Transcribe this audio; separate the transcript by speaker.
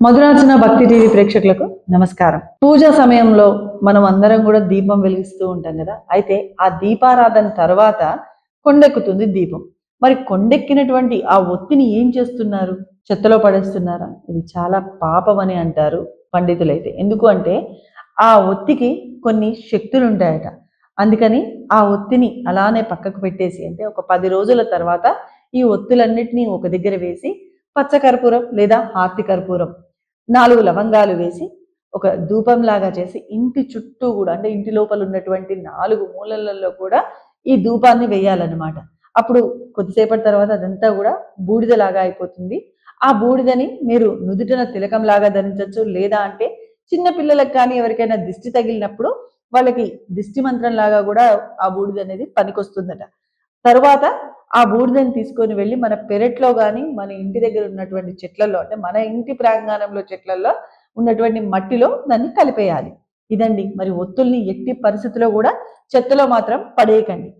Speaker 1: మధురార్చన భక్తి టీవీ ప్రేక్షకులకు నమస్కారం. పూజా సమయంలో మనం అందరం కూడా దీపం వెలిగిస్తూ ఉంటాం కదా? అయితే ఆ దీపారాధన తర్వాత కొండెక్కుతుంది దీపం. మరి కొండెక్కినటువంటి ఆ ఒత్తిని ఏం చేస్తున్నారు? చెత్తలో పడేస్తున్నారా? ఇది చాలా పాపం అని అంటారు పండితులైతే. ఎందుకు అంటే ఆ ఒత్తికి కొన్ని శక్తులు ఉంటాయట అందుకని ఆ ఒత్తిని అలానే పక్కకు పెట్టేసి అంటే ఒక పది రోజుల తర్వాత ఈ ఒత్తులన్నిటినీ ఒక దగ్గర వేసి పచ్చ కర్పూరం లేదా హార్తి కర్పూరం నాలుగు లవంగాలు వేసి ఒక ధూపంలాగా చేసి ఇంటి చుట్టూ కూడా అంటే ఇంటి లోపల ఉన్నటువంటి నాలుగు మూలలలో కూడా ఈ ధూపాన్ని వేయాలన్నమాట. అప్పుడు కొద్దిసేపటి తర్వాత అదంతా కూడా బూడిదలాగా అయిపోతుంది. ఆ బూడిదని మీరు నుదుటన తిలకం లాగా ధరించవచ్చు లేదా అంటే చిన్న పిల్లలకు కానీ ఎవరికైనా దిష్టి తగిలినప్పుడు వాళ్ళకి దిష్టి మంత్రం లాగా కూడా ఆ బూడిద అనేది పనికొస్తుందట. తర్వాత ఆ బూడిదని తీసుకొని వెళ్ళి మన పెరట్లో కానీ మన ఇంటి దగ్గర ఉన్నటువంటి చెట్లలో అంటే మన ఇంటి ప్రాంగణంలో చెట్లలో ఉన్నటువంటి మట్టిలో దాన్ని కలిపేయాలి. ఇదండి. మరి ఒత్తుల్ని ఎట్టి పరిస్థితిలో కూడా చెత్తలో మాత్రం పడేయకండి.